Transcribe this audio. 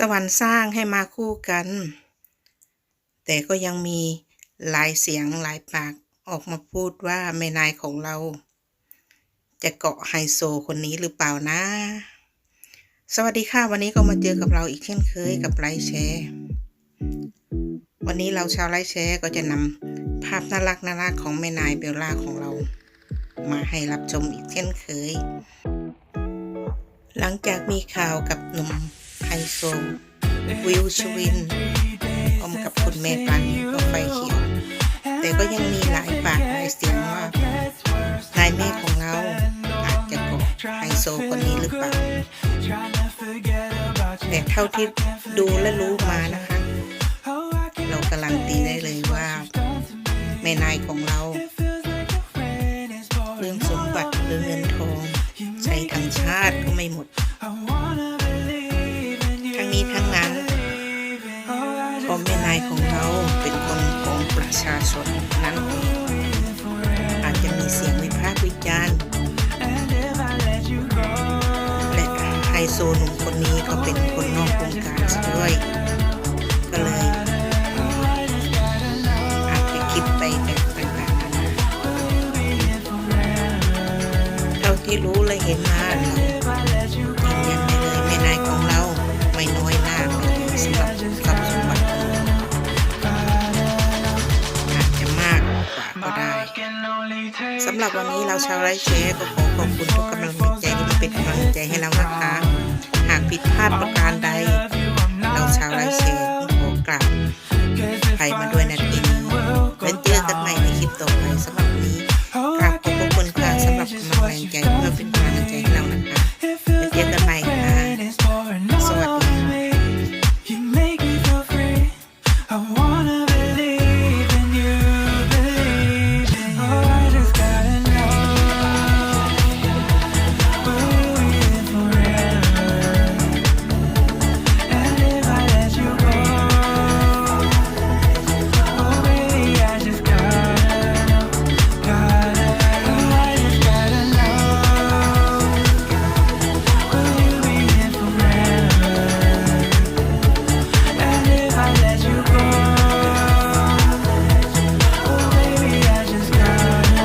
สวรรค์สร้างให้มาคู่กัน แต่ก็ยังมีหลายเสียงหลายปากออกมาพูดว่าแม่นายของเรา จะเกาะไฮโซคนนี้หรือเปล่านะ สวัสดีค่ะ วันนี้ก็มาเจอกับเราอีกเช่นเคยกับไลฟ์แชร์ วันนี้เราชาวไลฟ์แชร์ก็จะนำภาพน่ารักน่ารักของแม่นายเบลล่าของเรา มาให้รับชมอีกเช่นเคย หลังจากมีข่าวกับหนุ่ม โซวิวชวินพร้อมกับคุณแม่ปานีก็ไฟเขียว แต่ก็ยังมีหลายปากหลายเสียงว่านายแม่ของเราอาจจะกบไฮโซคนนี้หรือเปล่าแต่เท่าที่ดูและรู้มานะคะ เราการันตีได้เลยว่า แม่นายของเรา เรื่องสมบัติหรือเงินทองใช้ทั้งชาติก็ไม่หมด นี้ทั้งนั้นเพราะแม่นายของเราเป็นคนของประชาชนนั้นเองอาจจะมีเสียงวิพากษ์วิจารณ์และไฮโซหนุ่มคนนี้ก็เป็นคนนอกวงการด้วยก็เลยอาจจะคิดไปแบบต่างๆนานาเท่าที่รู้และเห็นมาเราำหรับวันนี้เราชาวไร้เชร์ก็ขอขอบคุณทุกกำลังใจที่เป็นกำลังใจให้เรานะคะ หากผิดพลาดประการใด เราชาวไร้เชร์ขอกราบไครมาด้วยนาทีนี้แล้วเจอกันใหม่ในคลิปต่อไปสำหรับนี้กราบขอบคุณค่ะสำหรับกำลังใจเพื่อเป็นกำลังใจให้เรานะคะแล้วเจอกันใหม่ค่ะสวัสดีค่ะ